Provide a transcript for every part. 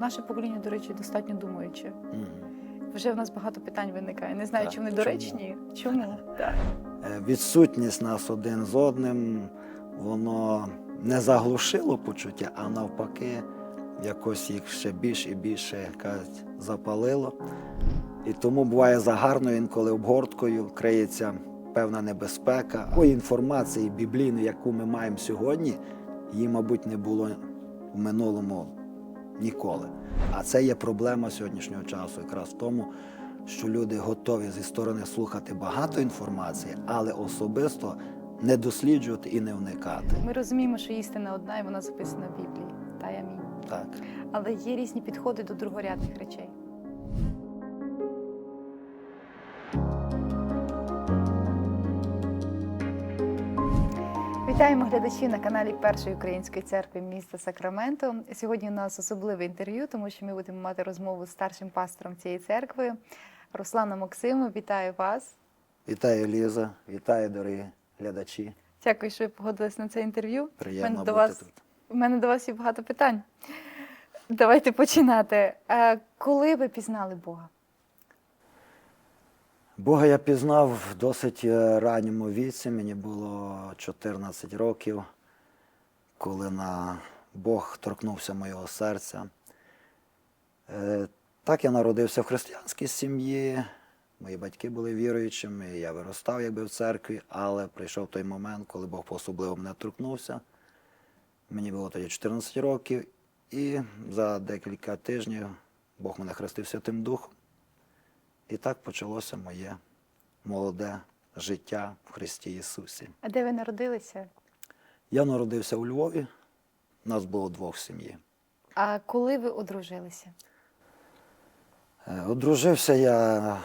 Наше покоління, до речі, достатньо думаюче. Мгм. Вже в нас багато питань виникає. Не знаю, Так, чи вони чому? доречні. Чому? Так. Е, Відсутність нас один з одним, воно не заглушило почуття, а навпаки, якось їх ще більше і більше кажуть, запалило. І тому буває загарно інколи обгорткою криється певна небезпека. Такої інформації біблійної, яку ми маємо сьогодні, її, мабуть, не було в минулому ніколи. А це є проблема сьогоднішнього часу, якраз в тому, що люди готові зі сторони слухати багато інформації, але особисто не досліджувати і не вникати. Ми розуміємо, що істина одна і вона записана в Біблії. Та я мій. Так. Але є різні підходи до другорядних речей. Вітаємо глядачів на каналі Першої української церкви міста Сакраменто. Сьогодні у нас особливе інтерв'ю, тому що ми будемо мати розмову з старшим пастором цієї церкви Русланом Максимом. Вітаю вас! Вітаю, Ліза, вітаю, дорогі глядачі. Дякую, що ви погодились на це інтерв'ю. Приємно Мене бути до вас- тут. У мене до вас є багато питань. Давайте починати. Е, Коли ви пізнали Бога? Бога я пізнав в досить е, ранньому віці. Мені було 14 років, коли на Бог торкнувся моєго серця. Е, Так я народився в християнській сім'ї. Мої батьки були віруючими, я виростав якби в церкві, але прийшов той момент, коли Бог по-особливо мене торкнувся. Мені було тоді 14 років, і за декілька тижнів Бог мене хрестив Святим Духом. І так почалося моє молоде життя в Христі Ісусі. А де ви народилися? Я народився у Львові, нас було двох в сім'ї. А коли ви одружилися? Е, Одружився я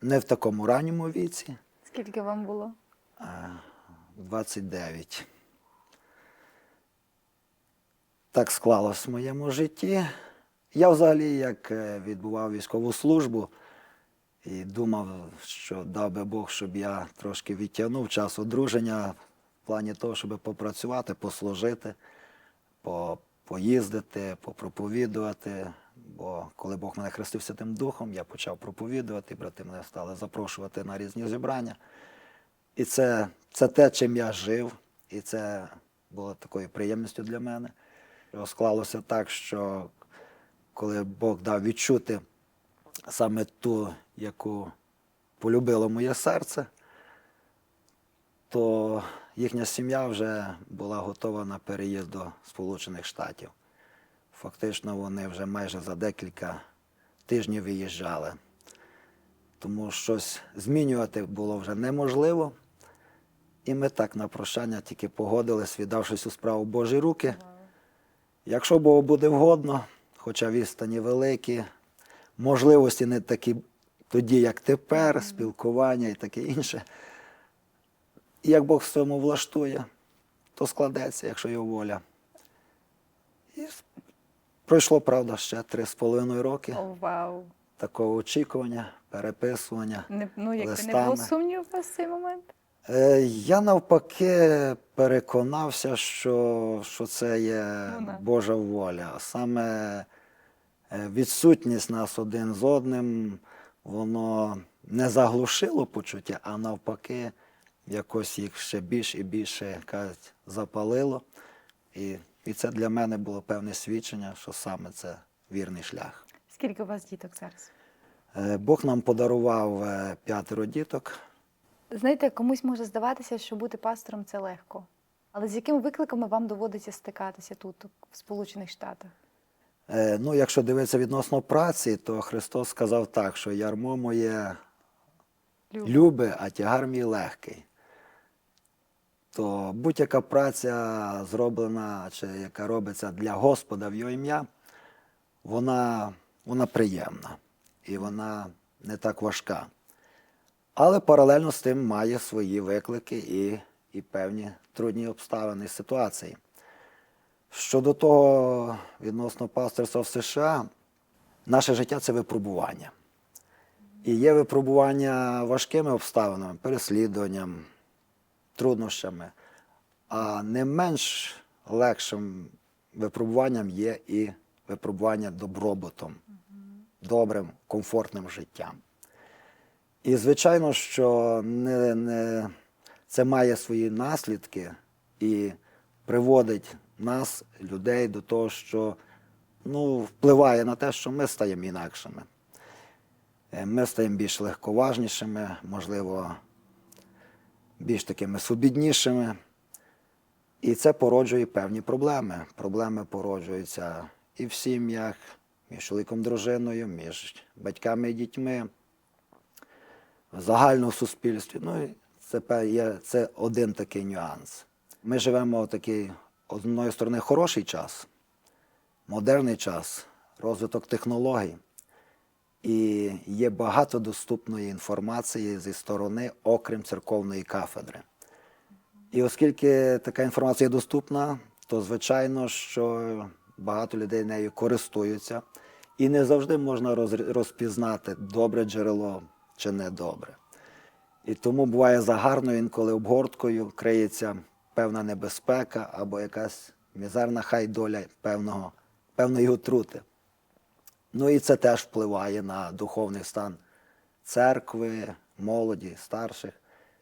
не в такому ранньому віці, Скільки вам було? в 29. Так склалось в моєму житті. Я взагалі як е, відбував військову службу і думав, що дав би Бог, щоб я трошки відтягнув час одруження в плані того, щоб попрацювати, послужити, по, поїздити, попроповідувати. Бо коли Бог мене хрестив Святим Духом, я почав проповідувати, брати мене стали запрошувати на різні зібрання. І це, це те, чим я жив, і це було такою приємністю для мене. Його Склалося так, що коли Бог дав відчути саме ту, яку полюбило моє серце, то їхня сім'я вже була готова на переїзд до Сполучених Штатів. Фактично вони вже майже за декілька тижнів виїжджали. Тому щось змінювати було вже неможливо. І ми так на прощання тільки погодились, віддавшись у справу Божі руки. Якщо Богу буде вгодно, хоча відстані великі, можливості не такі тоді, як тепер, спілкування і таке інше. І як Бог в цьому влаштує, то складеться, якщо його воля. І пройшло, правда, ще три з половиною роки О, вау! такого очікування, переписування. Не, ну, як не Листами. було сумнівів у вас в цей момент? Е, Я навпаки переконався, що, що це є Вона. Божа воля. Саме відсутність нас один з одним, воно не заглушило почуття, а навпаки, якось їх ще більше і більше кажуть, запалило. І, і це для мене було певне свідчення, що саме це вірний шлях. Скільки у вас діток зараз? Е, Бог нам подарував е, п'ятеро діток. Знаєте, комусь може здаватися, що бути пастором це легко. Але з якими викликами вам доводиться стикатися тут, в Сполучених Штатах? Е, Ну, якщо дивитися відносно праці, то Христос сказав так, що ярмо моє любе, а тягар мій легкий. То будь-яка праця зроблена чи яка робиться для Господа в його ім'я, вона, вона приємна і вона не так важка. Але паралельно з тим має свої виклики і, і певні трудні обставини ситуації. Щодо того, відносно пасторства в США, наше життя це випробування. І є випробування важкими обставинами, переслідуванням, труднощами. А не менш легшим випробуванням є і випробування добробутом, добрим, комфортним життям. І звичайно, що не, не, це має свої наслідки і приводить нас, людей, до того, що ну, впливає на те, що ми стаємо інакшими. Е, Ми стаємо більш легковажнішими, можливо, більш такими свобіднішими. І це породжує певні проблеми. Проблеми породжуються і в сім'ях, між чоловіком, дружиною, між батьками і дітьми, в загальному суспільстві. Ну, це, є, це один такий нюанс. Ми живемо в такий, з одної сторони, хороший час, модерний час, розвиток технологій. І є багато доступної інформації зі сторони, окрім церковної кафедри. І оскільки така інформація доступна, то звичайно, що багато людей нею користуються, і не завжди можна розпізнати, добре джерело чи недобре. І тому буває загарною інколи обгорткою криється певна небезпека або якась мізерна хай доля певного, певної отрути. Ну і це теж впливає на духовний стан церкви, молоді, старших.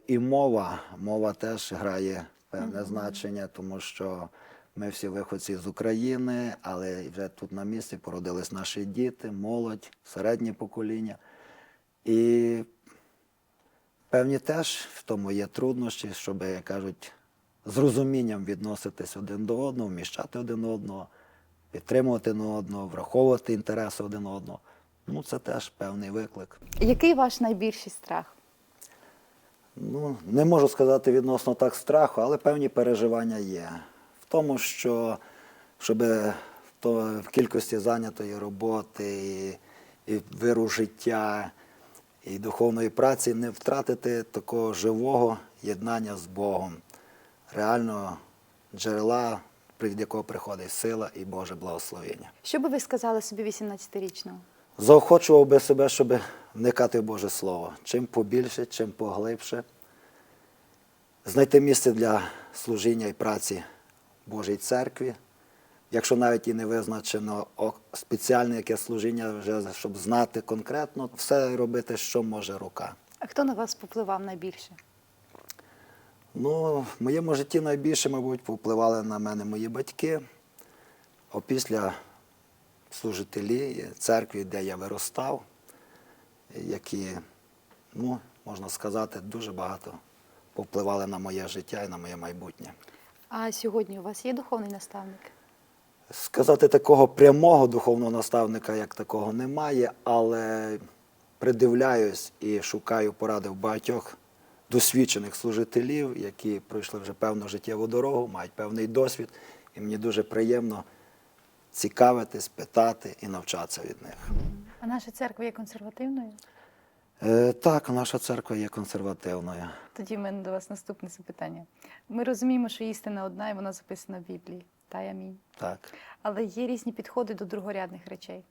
І мова, мова теж грає певне значення, тому що ми всі виходці з України, але вже тут на місці породились наші діти, молодь, середнє покоління. І певні теж в тому є труднощі, щоб, як кажуть, з розумінням відноситись один до одного, вміщати один одного, підтримувати один одного, враховувати інтереси один одного. Ну, це теж певний виклик. Який ваш найбільший страх? Ну, не можу сказати відносно так страху, але певні переживання є. В тому, що щоб то в кількості зайнятої роботи і, і виру життя, і духовної праці не втратити такого живого єднання з Богом, реально джерела, від якого приходить сила і Боже благословення. Що би ви сказали собі 18-річному? Заохочував би себе, щоб вникати в Боже Слово. Чим побільше, чим поглибше. Знайти місце для служіння і праці Божій церкві. Якщо навіть і не визначено о- спеціальне яке служіння, вже щоб знати конкретно, все робити, що може рука. А хто на вас попливав найбільше? Ну, в моєму житті найбільше, мабуть, повпливали на мене мої батьки. Опісля служителі церкви, де я виростав, які, ну, можна сказати, дуже багато повпливали на моє життя і на моє майбутнє. А сьогодні у вас є духовний наставник? Сказати такого прямого духовного наставника, як такого, немає, але придивляюсь і шукаю поради в багатьох досвідчених служителів, які пройшли вже певну життєву дорогу, мають певний досвід, і мені дуже приємно цікавитись, питати і навчатися від них. А наша церква є консервативною? Е, так, наша церква є консервативною. Тоді в мене до вас наступне запитання. Ми розуміємо, що істина одна і вона записана в Біблії. Та й амінь. Так. Але є різні підходи до другорядних речей.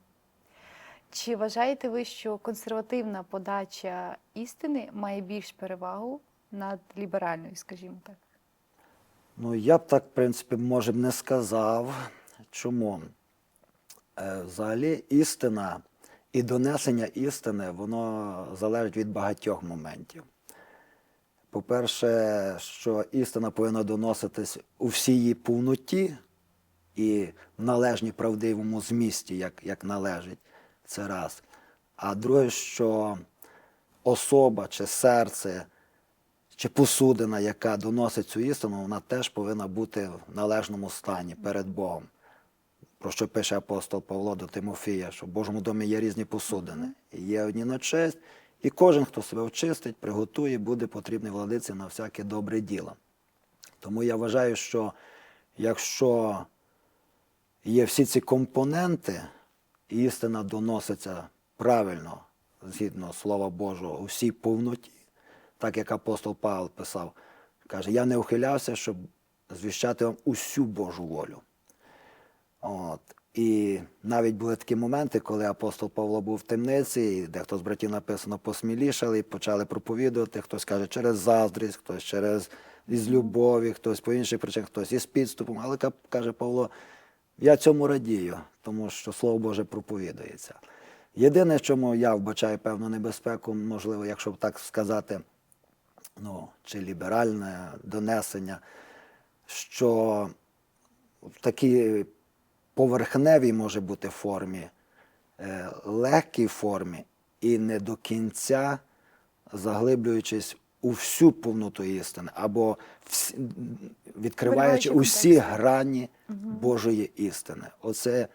Чи вважаєте ви, що консервативна подача істини має більш перевагу над ліберальною, скажімо так? Ну, я б так, в принципі, може б не сказав. Чому? Е, Взагалі, істина і донесення істини, воно залежить від багатьох моментів. По-перше, що істина повинна доноситись у всій її повноті і в належній правдивому змісті, як, як належить. Це раз. А друге, що особа чи серце чи посудина, яка доносить цю істину, вона теж повинна бути в належному стані перед Богом. Про що пише апостол Павло до Тимофія, що в Божому домі є різні посудини. І є одні на честь, і кожен, хто себе очистить, приготує, буде потрібний владиці на всяке добре діло. Тому я вважаю, що якщо є всі ці компоненти, істина доноситься правильно, згідно Слова Божого, у всій повноті, так як апостол Павло писав, каже, я не ухилявся, щоб звіщати вам усю Божу волю. От. І навіть були такі моменти, коли апостол Павло був в темниці, і дехто з братів написано посмілішали, і почали проповідувати. Хтось каже через заздрість, хтось через із любові, хтось по інших причинах, хтось із підступом. Але каже Павло, Я цьому радію, тому що Слово Боже проповідується. Єдине, чому я вбачаю певну небезпеку, можливо, якщо так сказати, ну, чи ліберальне донесення, що в такій поверхневій може бути формі, е, легкій формі і не до кінця заглиблюючись у всю повноту істини, або всі, відкриваючи усі грані Божої істини. Оце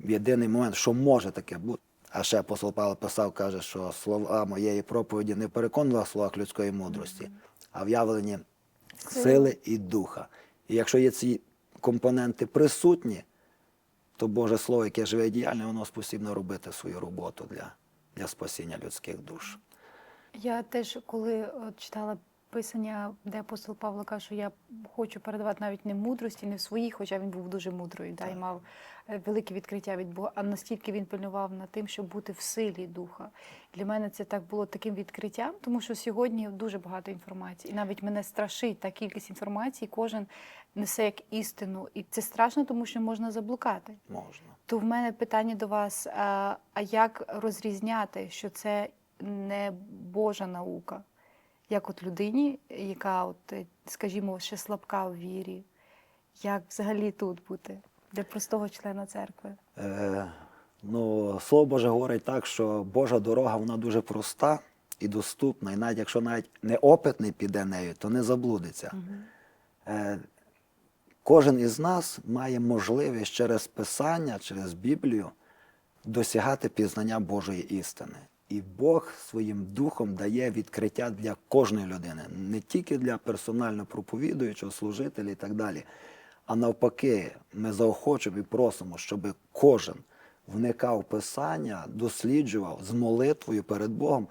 єдиний момент, що може таке бути. А ще апостол Павло писав, каже, що слова моєї проповіді не переконували в словах людської мудрості, а в явленні Сили. сили і духа. І якщо є ці компоненти присутні, то Боже Слово, яке живе і діяльне, воно спосібне робити свою роботу для, для спасіння людських душ. Я теж, коли от, читала писання, де апостол Павло каже, що я хочу передавати навіть не мудрості, не в своїй, хоча він був дуже мудрою, да, і мав е, велике відкриття від Бога, а настільки він пильнував над тим, щоб бути в силі духа. Для мене це так було таким відкриттям, тому що сьогодні дуже багато інформації. І навіть мене страшить та кількість інформації, кожен несе як істину. І це страшно, тому що можна заблукати. Можна. То в мене питання до вас: а як розрізняти, що це не Божа наука? Як от людині, яка, от, е, скажімо, ще слабка в вірі, як взагалі тут бути для простого члена церкви? Е, ну, Слово Боже говорить так, що Божа дорога вона дуже проста і доступна. І навіть якщо навіть неопитний піде нею, то не заблудиться. Е, кожен із нас має можливість через Писання, через Біблію досягати пізнання Божої істини. І Бог своїм духом дає відкриття для кожної людини, не тільки для персонально проповідуючого, служителя і так далі. А навпаки, ми заохочуємо і просимо, щоб кожен вникав Писання, досліджував з молитвою перед Богом,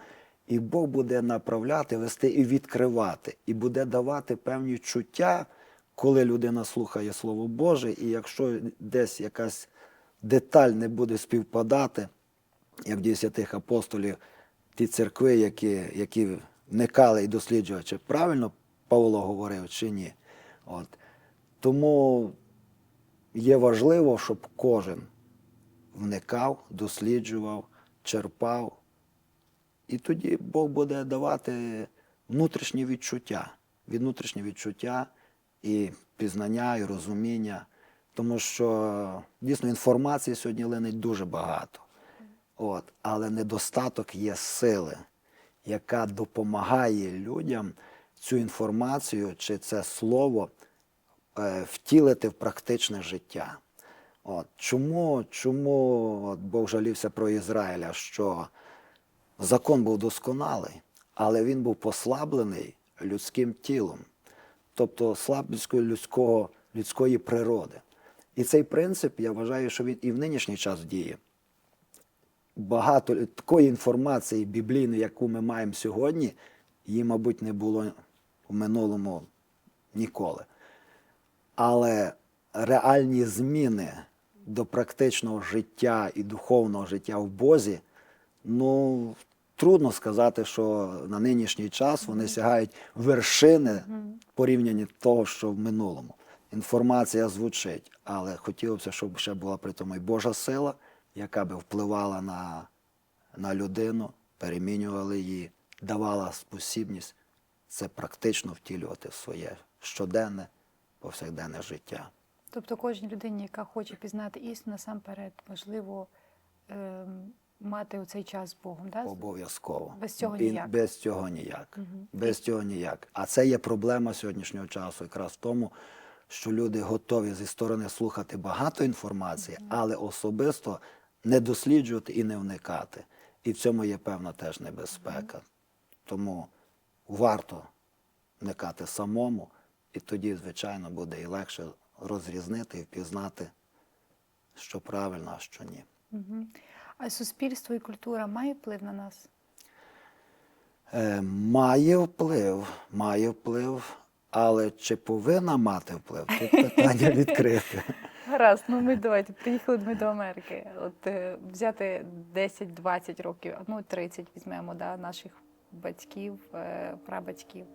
і Бог буде направляти, вести і відкривати, і буде давати певні чуття, коли людина слухає Слово Боже, і якщо десь якась деталь не буде співпадати, як в десятих апостолів, ті церкви, які, які вникали і досліджували, чи правильно Павло говорив, чи ні. От. Тому є важливо, щоб кожен вникав, досліджував, черпав. І тоді Бог буде давати внутрішні відчуття, внутрішні відчуття і пізнання, і розуміння. Тому що дійсно інформації сьогодні линить дуже багато. От, але недостаток є сили, яка допомагає людям цю інформацію чи це слово е, втілити в практичне життя. От, чому, чому от Бог жалівся про Ізраїля, що закон був досконалий, але він був послаблений людським тілом, тобто слабкістю людського, людської природи. І цей принцип, я вважаю, що він і в нинішній час діє. Багато такої інформації біблійної, яку ми маємо сьогодні, її, мабуть, не було в минулому ніколи. Але реальні зміни до практичного життя і духовного життя в Бозі, ну, трудно сказати, що на нинішній час вони сягають вершини порівняння того, що в минулому. Інформація звучить, але хотілося б, щоб ще була при тому і Божа сила, яка би впливала на, на людину, перемінювала її, давала спосібність це практично втілювати в своє щоденне, повсякденне життя. Тобто кожній людині, яка хоче пізнати істину, насамперед важливо ем, мати у цей час з Богом. Да? Обов'язково. Без цього І ніяк. Без цього ніяк. Мгм. Без цього ніяк. А це є проблема сьогоднішнього часу, якраз в тому, що люди готові зі сторони слухати багато інформації, але особисто не досліджувати і не вникати. І в цьому є певна теж небезпека. Тому варто вникати самому, і тоді, звичайно, буде і легше розрізнити і впізнати, що правильно, а що ні. А суспільство і культура має вплив на нас? Е, має вплив, має вплив, але чи повинна мати вплив? Тут питання відкрите. Гаразд, ну ми давайте приїхали ми до Америки. От е, взяти 10-20 років, ну 30 візьмемо да, наших батьків, е, прабатьків.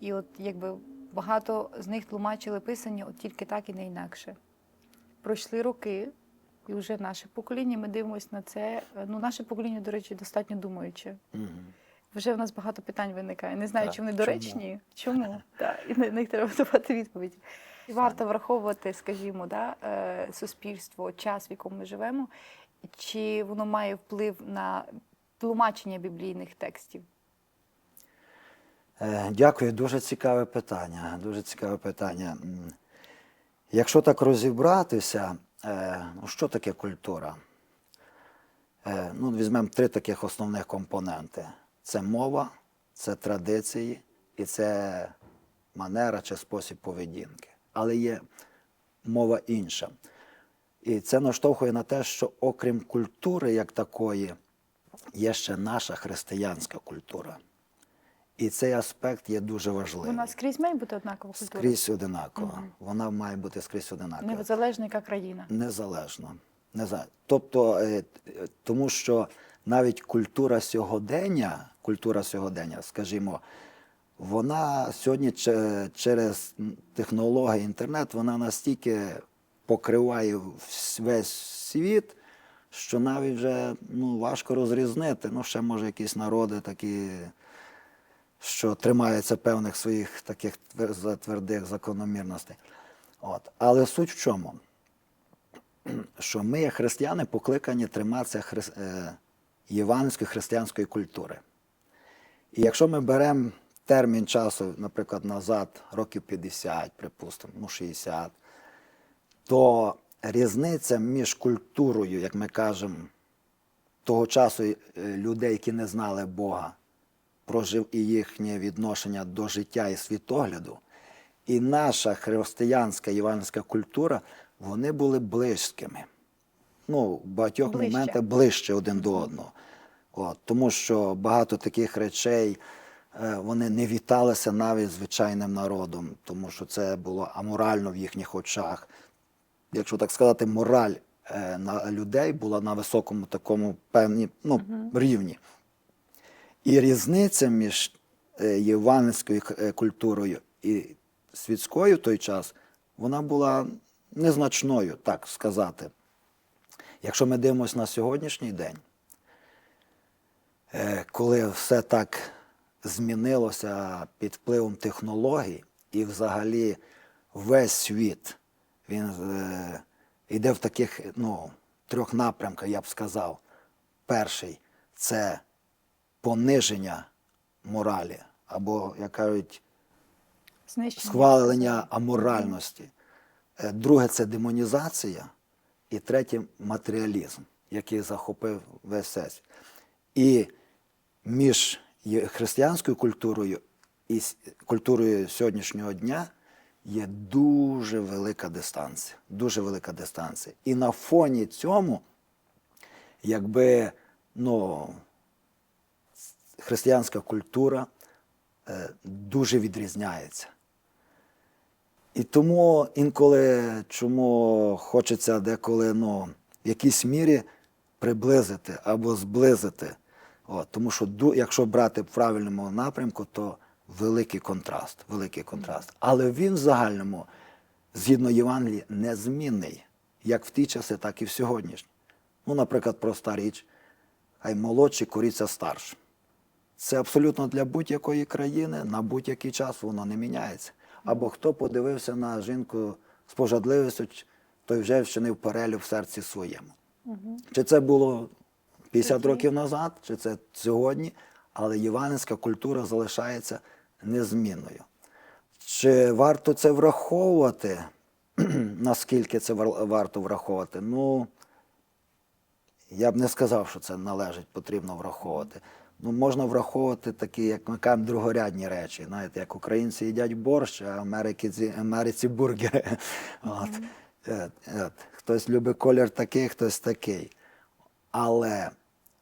І от якби багато з них тлумачили писання от тільки так і не інакше. пройшли роки, і вже наше покоління, ми дивимося на це. Ну, наше покоління, до речі, достатньо думаюче. Вже в нас багато питань виникає. Не знаю, Так, чи вони чому? доречні. Чому? Так, і на них треба давати відповіді. І варто враховувати, скажімо, да, е, суспільство, час, в якому ми живемо, чи воно має вплив на тлумачення біблійних текстів. Е, Дякую, дуже цікаве питання. Дуже цікаве питання. Якщо так розібратися, е, ну, що таке культура? Ну, візьмемо три таких основних компоненти: це мова, це традиції і це манера чи спосіб поведінки. Але є мова інша. І це наштовхує на те, що окрім культури як такої, є ще наша християнська культура. І цей аспект є дуже важливий. Вона скрізь має бути однакова культура. Скрізь одинакова. Вона має бути скрізь одинакова. Незалежно яка країна. Незалежно. Неза- Тобто, е, е, тому що навіть культура сьогодення, культура сьогодення, скажімо, вона сьогодні через технології інтернет, вона настільки покриває весь світ, що навіть вже ну, важко розрізнити. Ну, ще може якісь народи такі, що тримаються певних своїх таких твердих закономірностей. От. Але суть в чому? що ми, як християни, покликані триматися хри... е, євангельської християнської культури. І якщо ми беремо термін часу, наприклад, назад, років 50, припустимо, ну 60, то різниця між культурою, як ми кажемо, того часу е, людей, які не знали Бога, прожив і їхнє відношення до життя і світогляду, і наша християнська євангельська культура, вони були близькими. Ну, в багатьох моментах ближче один до одного. От, тому що багато таких речей вони не віталися навіть звичайним народом, тому що це було аморально в їхніх очах. Якщо так сказати, мораль е, на людей була на високому такому певні, ну, рівні. І різниця між е, євангельською е, культурою і світською в той час, вона була незначною, так сказати. Якщо ми дивимося на сьогоднішній день, е, коли все так змінилося під впливом технологій, і взагалі весь світ він е, йде в таких ну, трьох напрямках, я б сказав. Перший це пониження моралі, або, як кажуть, Знищення. схвалення аморальності. Е, Друге це демонізація. І третє матеріалізм, який захопив весь. І між християнською культурою і культурою сьогоднішнього дня є дуже велика дистанція. Дуже велика дистанція. І на фоні цьому, якби ну, християнська культура е, дуже відрізняється. І тому інколи чому хочеться деколи ну, в якійсь мірі приблизити або зблизити. От, тому що якщо брати в правильному напрямку, то великий контраст, великий контраст. Але він в загальному, згідно Євангелії, незмінний, як в ті часи, так і в сьогоднішні. Ну, наприклад, проста річ, хай молодший коріться старшим. Це абсолютно для будь-якої країни на будь-який час воно не міняється. Або хто подивився на жінку з пожадливістю, той вже вчинив перелюб в серці своєму. Чи це було 50 Тоді. років назад, чи це сьогодні, але євангельська культура залишається незмінною. Чи варто це враховувати? Наскільки це варто враховувати? Ну, я б не сказав, що це належить, потрібно враховувати. Ну, можна враховувати такі, як ми кажемо, другорядні речі. Знаєте, як українці їдять борщ, а в Америці, ці- Америці бургери. От. Е, е, Хтось любить колір такий, хтось такий. Але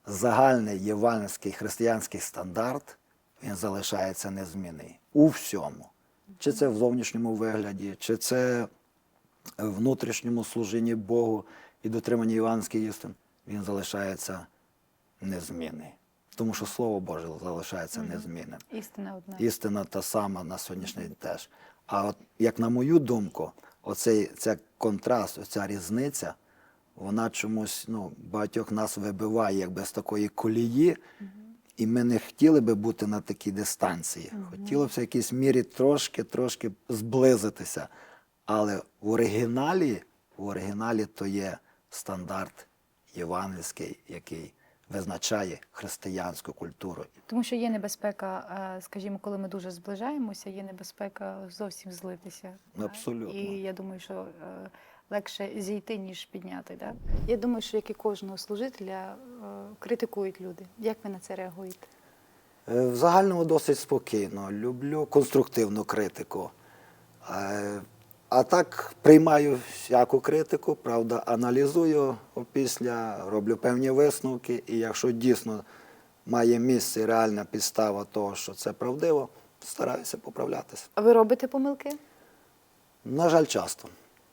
загальний євангельський християнський стандарт він залишається незмінний у всьому. Чи це в зовнішньому вигляді, чи це в внутрішньому служінні Богу і дотриманні євангельських істин, він залишається незмінний. Тому що Слово Боже залишається незмінним. Істина одна. Істина та сама на сьогоднішній день теж. А от як на мою думку, оцей ця контраст, оця різниця, вона чомусь ну, багатьох нас вибиває якби з такої колії. І ми не хотіли би бути на такій дистанції. Хотілося б в якійсь мірі трошки, трошки зблизитися. Але в оригіналі, в оригіналі то є стандарт євангельський, який визначає християнську культуру. Тому що є небезпека, е, скажімо, коли ми дуже зближаємося, є небезпека зовсім злитися. да. Абсолютно. І я думаю, що е, легше зійти, ніж підняти. Да? Я думаю, що як і кожного служителя е, критикують люди. Як ви на це реагуєте? Е, В загальному досить спокійно. Люблю конструктивну критику. Е, А так приймаю всяку критику, правда, аналізую опісля, роблю певні висновки, і якщо дійсно має місце реальна підстава того, що це правдиво, стараюся поправлятися. А ви робите помилки? На жаль, часто.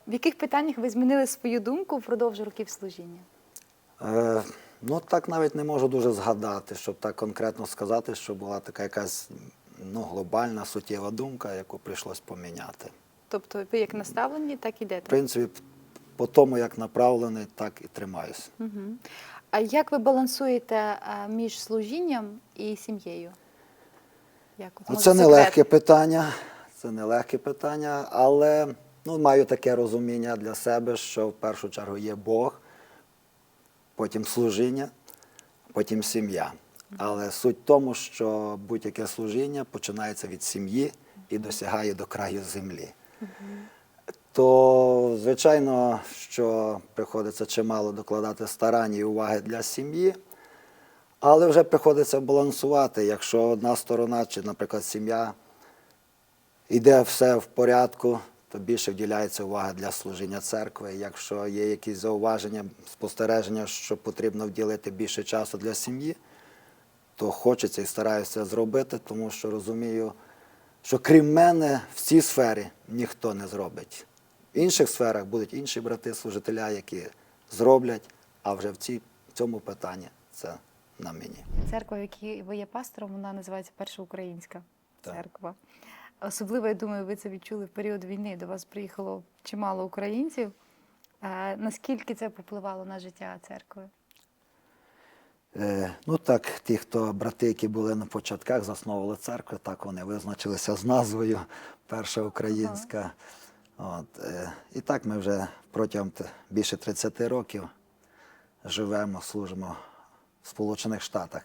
В яких питаннях ви змінили свою думку впродовж років служіння? Е, ну, так навіть не можу дуже згадати, щоб так конкретно сказати, що була така якась ну, глобальна, суттєва думка, яку прийшлось поміняти. Тобто ви як наставлені, так і В принципі, по тому, як направлений, так і тримаюся. Угу. А як ви балансуєте е, між служінням і сім'єю? Як, Ну, це нелегке питання, це нелегке питання, але ну, маю таке розуміння для себе, що в першу чергу є Бог, потім служіння, потім сім'я. Але суть в тому, що будь-яке служіння починається від сім'ї і досягає до краю землі. То, звичайно, що приходиться чимало докладати старань і уваги для сім'ї, але вже приходиться балансувати, якщо одна сторона, чи, наприклад, сім'я, йде все в порядку, то більше вділяється увага для служіння церкви. Якщо є якісь зауваження, спостереження, що потрібно вділити більше часу для сім'ї, то хочеться і стараюся зробити, тому що розумію, що крім мене в цій сфері ніхто не зробить. В інших сферах будуть інші брати, служителя, які зроблять, а вже в, цій, в цьому питанні це на мені. Церква, в якій ви є пастором, вона називається Перша Українська Так. Особливо, я думаю, ви це відчули в період війни. До вас приїхало чимало українців. Е, Наскільки це попливало на життя церкви? Е, ну так, ті, хто брати, які були на початках, засновували церкви, так вони визначилися з назвою Перша Українська. От, е, і так ми вже протягом більше 30 років живемо, служимо в Сполучених Штатах.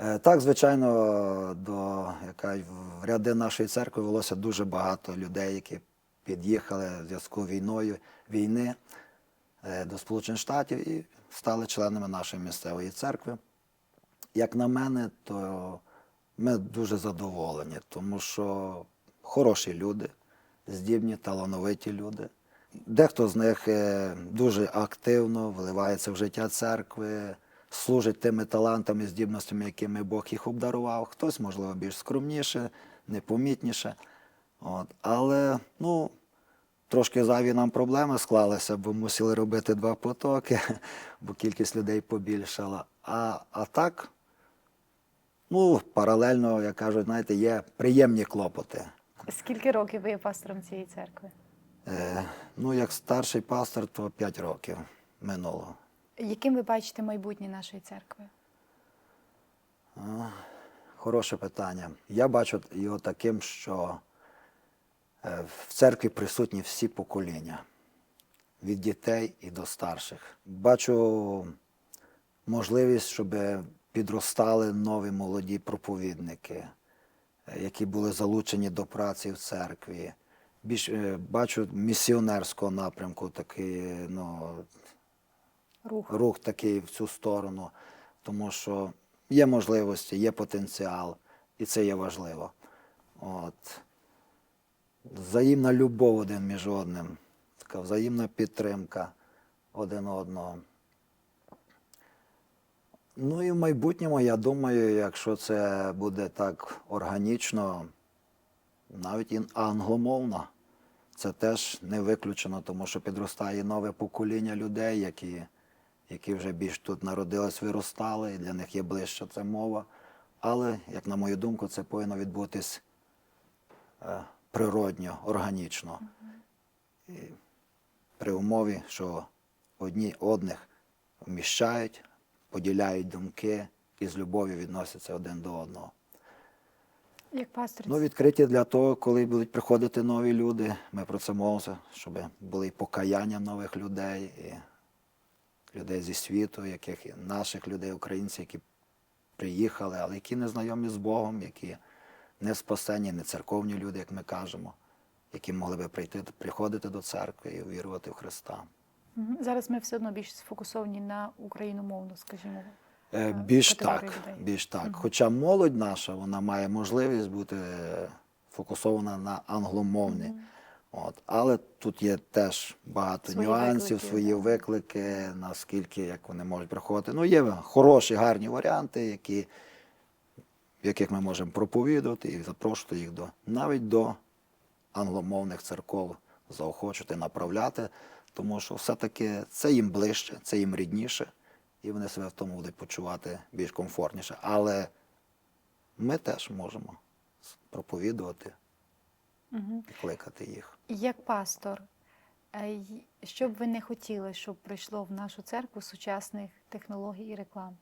Е, так, звичайно, до яка в ряди нашої церкви велося дуже багато людей, які під'їхали в зв'язку з війною війни е, до Сполучених Штатів і стали членами нашої місцевої церкви. Як на мене, то ми дуже задоволені, тому що хороші люди, здібні, талановиті люди. Дехто з них е, дуже активно вливається в життя церкви, служить тими талантами, здібностями, якими Бог їх обдарував. Хтось, можливо, більш скромніше, непомітніше. От. Але ну, Трошки зайві нам проблеми склалися, бо мусили робити два потоки, бо кількість людей побільшала. А, а так, ну, паралельно, як кажуть, знаєте, є приємні клопоти. Скільки років ви є пастором цієї церкви? Е, ну, як старший пастор, то 5 років минуло. Яким ви бачите майбутнє нашої церкви? Хороше питання. Я бачу його таким, що е, в церкві присутні всі покоління, від дітей і до старших. Бачу можливість, щоб підростали нові молоді проповідники, е, які були залучені до праці в церкві. Більш е, бачу місіонерського напрямку, такий, ну, Рух. рух такий в цю сторону, тому що є можливості, є потенціал, і це є важливо. От. Взаємна любов один між одним, така взаємна підтримка один одного. Ну і в майбутньому, я думаю, якщо це буде так органічно, навіть англомовно, це теж не виключено, тому що підростає нове покоління людей, які, які вже більш тут народились, виростали, і для них є ближча ця мова. Але, як на мою думку, це повинно відбутись е, природньо, органічно. І при умові, що одні одних вміщають, поділяють думки і з любов'ю відносяться один до одного. Як пастор, Ну, відкриті для того, коли будуть приходити нові люди. Ми про це молимося, щоб були і покаяння нових людей, і людей зі світу, яких наших людей, українців, які приїхали, але які не знайомі з Богом, які не спасені, не церковні люди, як ми кажемо, які могли би прийти, приходити до церкви і вірувати в Христа. Зараз ми все одно більш сфокусовані на україномовну, скажімо. Е, е, Більш так, людей. більш так. Мгм. Хоча молодь наша, вона має можливість бути е, фокусована на англомовні. Мгм. От. Але тут є теж багато Свої нюансів, виклики, свої да. виклики, наскільки як вони можуть приходити. Ну, є хороші, гарні варіанти, які, в яких ми можемо проповідувати і запрошувати їх до навіть до англомовних церков, заохочувати, направляти, тому що все-таки це їм ближче, це їм рідніше, і вони себе в тому будуть почувати більш комфортніше. Але ми теж можемо проповідувати І кликати їх. Як пастор, е, що б ви не хотіли, щоб прийшло в нашу церкву сучасних технологій і реклам?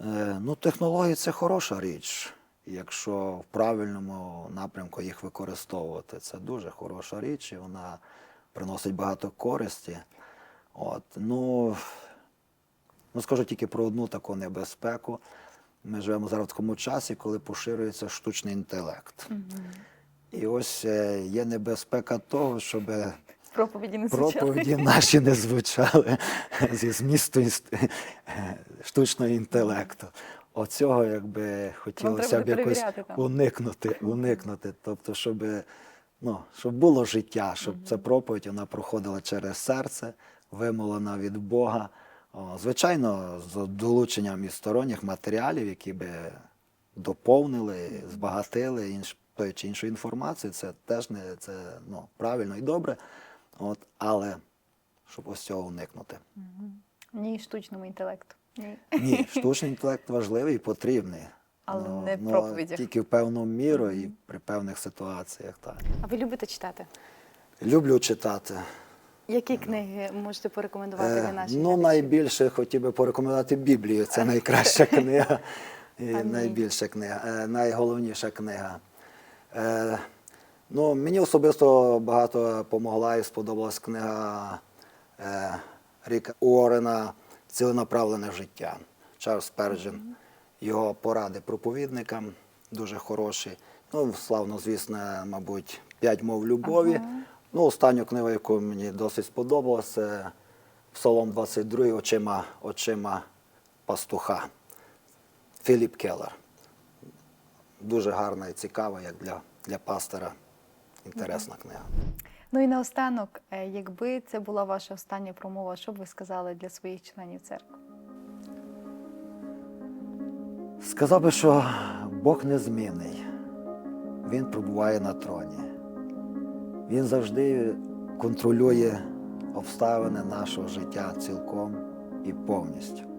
Е, Ну, технології це хороша річ. Якщо в правильному напрямку їх використовувати, це дуже хороша річ, і вона приносить багато користі. От, ну, ну, скажу тільки про одну таку небезпеку. Ми живемо зараз в такому часі, коли поширюється штучний інтелект. І ось е, є небезпека того, щоб Проповіді не проповіді наші не звучали зі змісту штучного інтелекту. Оцього якби хотілося б якось там. уникнути, уникнути. Тобто, щоб, ну, щоб було життя, щоб ця проповідь вона проходила через серце, вимолена від Бога. Звичайно, з долученням і сторонніх матеріалів, які би доповнили, збагатили інш, тою чи іншою інформацією, це теж не це ну, правильно і добре. От, але щоб ось цього уникнути. Ні, штучному інтелекту. Ні. Ні, штучний інтелект важливий і потрібний. Але Ну, не в ну, проповідях. Тільки в певну міру і при певних ситуаціях. Так. А ви любите читати? Люблю читати. Які книги можете порекомендувати для Е, наших ну, найбільше хотів би порекомендувати Біблію. Це найкраща книга. І найбільша книга, е, найголовніша книга. Е, ну, мені особисто багато допомогла і сподобалась книга Ріка Уоррена Ціленаправлене життя. Чарльз Перджин. Його поради проповідникам дуже хороші. Ну, славно, звісно, мабуть, п'ять мов любові. Ну, останню книгу, яку мені досить сподобалася, це Псалом 22 очима, очима пастуха. Філіп Келлер. Дуже гарна і цікава, як для, для пастора. Інтересна книга. Ну і наостанок, е, якби це була ваша остання промова, що б ви сказали для своїх членів церкви? Сказав би, що Бог незмінний. Він пробуває на троні. Він завжди контролює обставини нашого життя цілком і повністю.